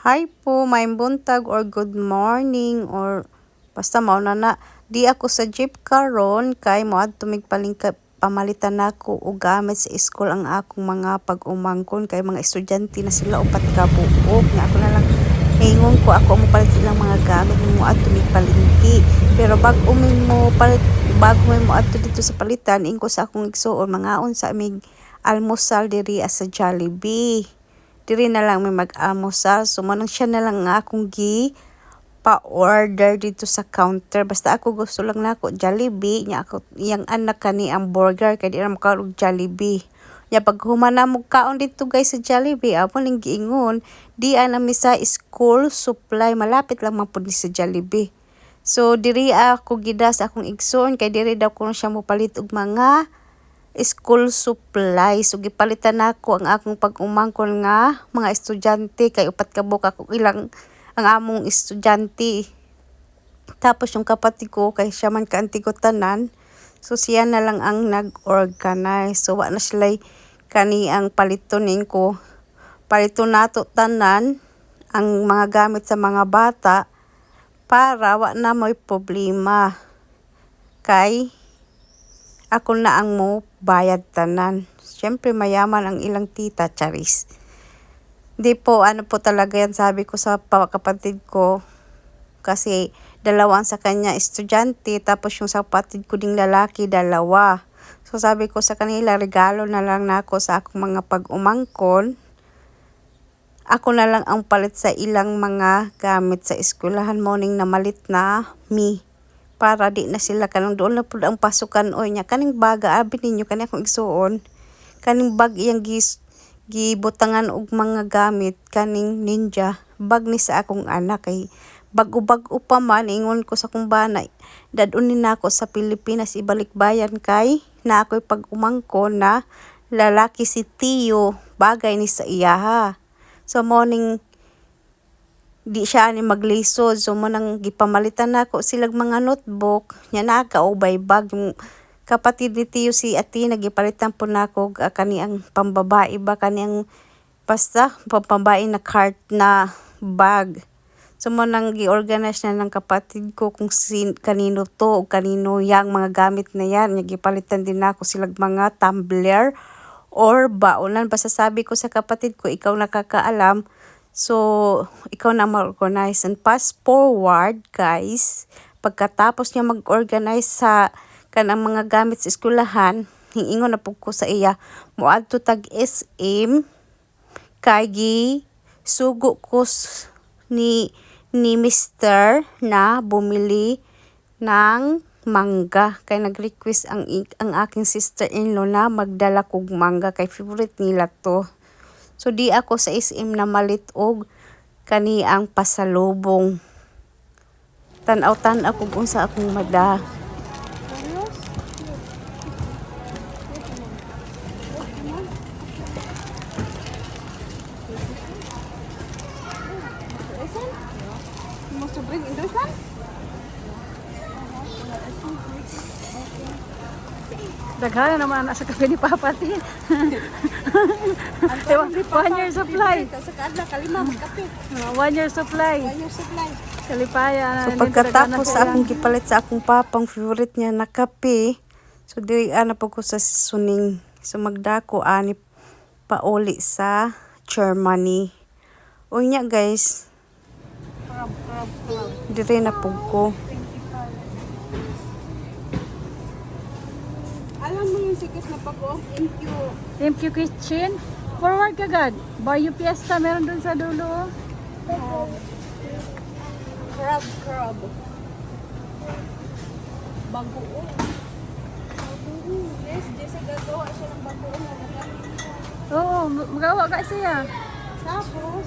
Hi po, may buntag or good morning or basta mao na na. Di ako sa jeep karon kay mo adto mig palingka pamalitan nako og gamit sa school ang akong mga pag-umangkon kay mga estudyante na sila upat ka buok. Nga ako na lang hingon ko ako mo palit silang mga gamit mo adto mig palingki pero bag umi mo palit bago mo adto dito sa palitan ingko sa akong igsuon mangaon sa amig almusal diri sa Jollibee diri na lang may mag-almusal. So, manang siya na lang nga akong gi pa-order dito sa counter. Basta ako gusto lang na ako Jollibee. Nya ako, iyang anak kani ang burger. Kaya di na makaroon Jollibee. Nya pag humana mo kaon dito guys sa Jollibee, ako ning giingon, di ana mi sa school supply. Malapit lang man pud ni sa Jollibee. So, diri ako gida sa akong igsoon. Kay diri daw ko siya mo palit og mga school supplies. So, gipalitan nako ang akong pag-umangkon nga mga estudyante kay upat ka buka ko ilang ang among estudyante. Tapos yung kapatid ko kay siya man kaantigo tanan. So, siya na lang ang nag-organize. So, wa na sila kani ang palitonin ko. Palito nato tanan ang mga gamit sa mga bata para wa na mo'y problema. Kay ako na ang mo bayad tanan. Siyempre mayaman ang ilang tita, Charis. Di po, ano po talaga yan sabi ko sa kapatid ko. Kasi dalawang sa kanya estudyante, tapos yung sa kapatid ko ding lalaki, dalawa. So sabi ko sa kanila, regalo na lang na ako sa akong mga pag-umangkon. Ako na lang ang palit sa ilang mga gamit sa eskwelahan morning na malit na me para di na sila. Kanang doon na pud ang pasukan oy nya kaning baga abi ninyo kani akong igsuon. Kaning bag iyang gis gibutangan og mga gamit kaning ninja. Bag ni sa akong anak kay bag-ubag pa man ingon ko sa kong banay dadun ni nako sa Pilipinas ibalik bayan kay na ako'y pag-umangko na lalaki si Tio bagay ni sa iyaha so morning di siya ni maglisod. So mo nang gipamalitan nako silag mga notebook. Nya nakaubay bag. Yung kapatid ni Tiyo si Ati nagipalitan po nako uh, kani ang pambabae ba? Kani ang basta pambabae na cart na bag. So mo nang gi-organize na ng kapatid ko kung sin, kanino to o kanino yang mga gamit na yan. Nya gipalitan din nako silag mga tumbler or baonan basta sabi ko sa kapatid ko ikaw nakakaalam So, ikaw na mag-organize and pass forward, guys. Pagkatapos niya mag-organize sa kanang mga gamit sa eskwelahan, hingingon na po ko sa iya, muadto tag SM, kay sugo ko ni ni Mr. na bumili ng mangga kay nag-request ang ang aking sister-in-law na magdala kog mangga kay favorite nila to So di ako sa SM na malit og kani ang pasalubong. Tanaw-tanaw kung unsa akong mada. Musst du? Daghan naman nasa kape ni Papa tin. one year supply. Sa kadla kalima magkape. Uh, one year supply. One year supply. Kalipaya. So pagkatapos sa akong gipalit sa akong papang favorite niya na kape, so diri ana po ko sa suning. So magdako ani pauli sa Germany. Unya guys, diri na po ko. Yung sikat na pag-off MQ. MQ Kitchen. Forward ka gad. Bayo Fiesta meron dun sa dulo. oh. Crab, crab. Bagoong. Bagoong. Yes, Jessa gagawa siya ng bagoong. Oo, magawa ka siya. Tapos,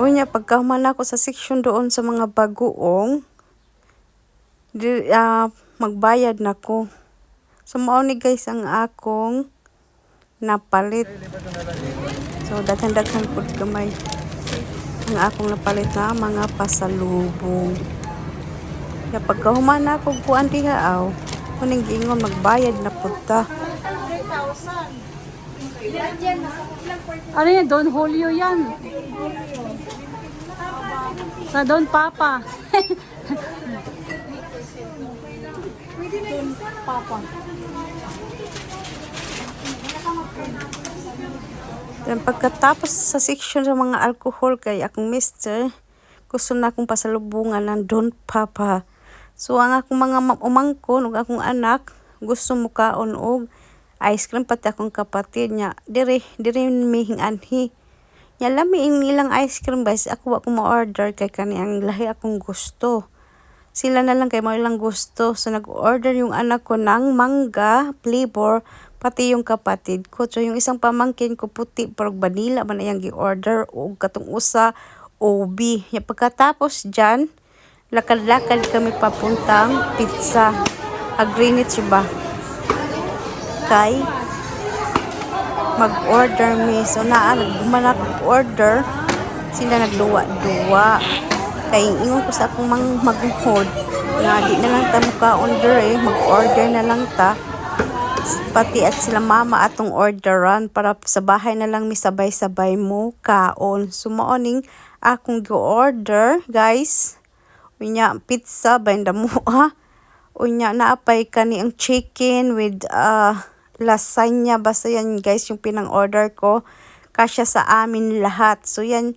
Unya pagkahuman ako sa section doon sa mga bagoong, di, ah, magbayad na ko. So mao ni guys ang akong napalit. So daghan-daghan pud gamay ang akong napalit na mga pasalubong. Ya pagkahuman na ako kuan diha aw, kuning giingon magbayad na pud ta. 3,000. Diyan, nasa ilang portion. Ano yan? Don Julio yan. Sa Don Papa. Isa. Papa. Then pagkatapos sa section ng mga alcohol kay akong mister, gusto na akong pasalubungan ng Don Papa. So ang akong mga ma- umangkon ug akong anak gusto mo kaon og ice cream pati akong kapatid niya. Dire dire mihing anhi. Nya lami ang ilang ice cream guys. Ako wa ko ma-order kay kani ang lahi akong gusto. Sila na lang kay mo ilang gusto. So nag-order yung anak ko ng mangga flavor pati yung kapatid ko. So yung isang pamangkin ko puti pero vanilla man ayang gi-order o katong usa OB. Ya pagkatapos dyan, lakad-lakad kami papuntang pizza. Agrinit ba? Kay mag-order mi. So naa nagmanak order sila nagduwa-duwa. Kay ingon ko sa akong mang maghod na di na lang ta muka-order eh. Mag-order na lang ta. Pati at sila mama atong orderan para sa bahay na lang mi sabay-sabay mo kaon. So mooning akong gi-order guys. Unya pizza banda mo ha. Unya naapay kani ang chicken with uh, lasagna basta yan guys yung pinang order ko. Kasya sa amin lahat. So yan